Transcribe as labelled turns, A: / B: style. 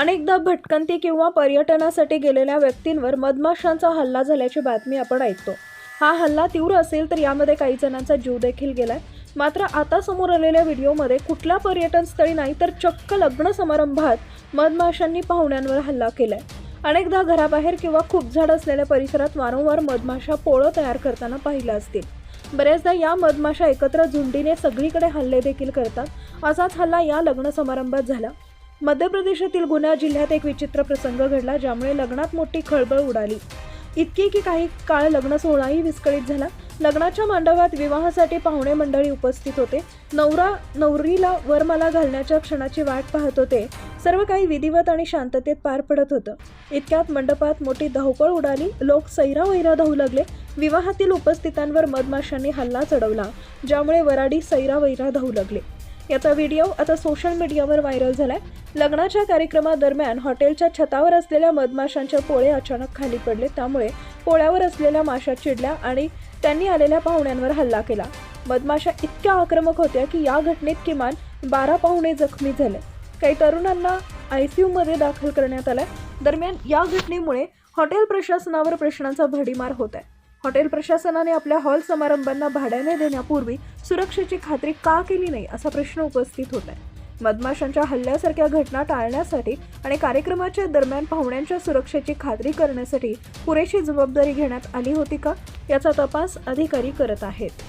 A: अनेकदा भटकंती किंवा पर्यटनासाठी गेलेल्या व्यक्तींवर मधमाशांचा हल्ला झाल्याची बातमी आपण ऐकतो. हा हल्ला तीव्र असेल तर यामध्ये काही जणांचा जीव देखील गेलाय. मात्र आता समोर आलेल्या व्हिडिओमध्ये कुठल्या पर्यटन स्थळी नाही तर चक्क लग्न समारंभात मधमाशांनी पाहुण्यांवर हल्ला केलाय. अनेकदा घराबाहेर किंवा खूप झाड असलेल्या परिसरात वारंवार मधमाशा पोळं तयार करताना पाहिलं असतील. बऱ्याचदा या मधमाशा एकत्र झुंडीने सगळीकडे हल्ले देखील करतात. असाच हल्ला या लग्न समारंभात झाला. मध्य प्रदेशातील गुन्हा जिल्ह्यात एक विचित्र प्रसंग घडला ज्यामुळे लग्नात मोठी खळबळ उडाली. इतकी की काही काळ लग्न सोहळाही विस्कळीत झाला. लग्नाच्या मांडवात विवाहासाठी पाहुणे मंडळी उपस्थित होते. नवरा नवरीला वरमाला घालण्याच्या क्षणाची वाट पाहत होते. सर्व काही विधिवत आणि शांततेत पार पडत होतं. इतक्यात मंडपात मोठी धावपळ उडाली. लोक सैरा वैरा धावू लागले. विवाहातील उपस्थितांवर मधमाशांनी हल्ला चढवला ज्यामुळे वराडी सैरा वैरा धावू लागले. याचा व्हिडिओ आता सोशल मीडियावर व्हायरल झालाय. लग्नाच्या कार्यक्रमादरम्यान हॉटेलच्या छतावर असलेल्या मधमाशांच्या पोळे अचानक खाली पडले. त्यामुळे पोळ्यावर असलेल्या माशा चिडल्या आणि त्यांनी आलेल्या पाहुण्यांवर हल्ला केला. मधमाशा इतक्या आक्रमक होत्या की या घटनेत किमान बारा पाहुणे जखमी झाले. काही तरुणांना आय सी यूमध्ये दाखल करण्यात आलाय. दरम्यान या घटनेमुळे हॉटेल प्रशासनावर प्रश्नांचा भडीमार होत आहे. हॉटेल प्रशासनाने आपल्या हॉल समारंभांना भाड्याने देण्यापूर्वी सुरक्षेची खात्री का केली नाही असा प्रश्न उपस्थित होत आहे मधमाशांच्या हल्ल्यासारख्या घटना टाळण्यासाठी आणि कार्यक्रमाच्या दरम्यान पाहुण्यांच्या सुरक्षेची खात्री करण्यासाठी पुरेशी जबाबदारी घेण्यात आली होती का? याचा तपास अधिकारी करत आहेत.